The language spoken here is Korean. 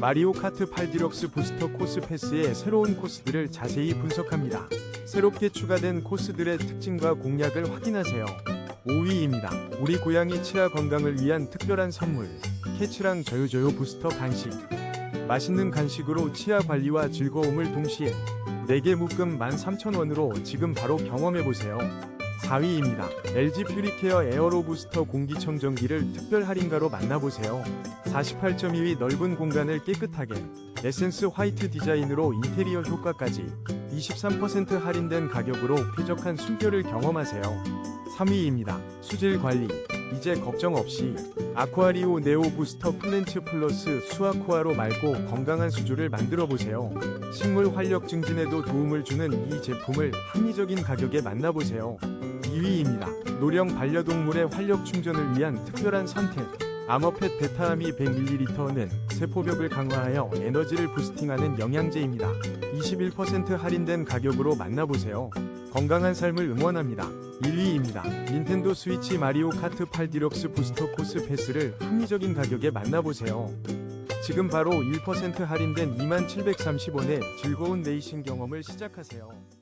마리오 카트 8 디럭스 부스터 코스 패스의 새로운 코스들을 자세히 분석합니다. 새롭게 추가된 코스들의 특징과 공략을 확인하세요. 5위입니다. 우리 고양이 치아 건강을 위한 특별한 선물. 캐치랑 저요저요 부스터 간식. 맛있는 간식으로 치아 관리와 즐거움을 동시에 4개 묶음 13,000원으로 지금 바로 경험해보세요. 4위입니다. LG 퓨리케어 에어로 부스터 공기청정기를 특별 할인가로 만나보세요. 48.2위 넓은 공간을 깨끗하게 에센스 화이트 디자인으로 인테리어 효과까지 23% 할인된 가격으로 쾌적한 숨결을 경험하세요. 3위입니다. 수질 관리 이제 걱정 없이 아쿠아리오 네오 부스터 플랜츠 플러스 수아코아로 맑고 건강한 수조를 만들어 보세요. 식물 활력 증진에도 도움을 주는 이 제품을 합리적인 가격에 만나보세요. 2위입니다. 노령 반려동물의 활력 충전을 위한 특별한 선택. 아머펫 베타아미 100ml는 세포벽을 강화하여 에너지를 부스팅하는 영양제입니다. 21% 할인된 가격으로 만나보세요. 건강한 삶을 응원합니다. 1위입니다. 닌텐도 스위치 마리오 카트 8 디럭스 부스터 코스 패스를 합리적인 가격에 만나보세요. 지금 바로 1% 할인된 2730원의 즐거운 레이싱 경험을 시작하세요.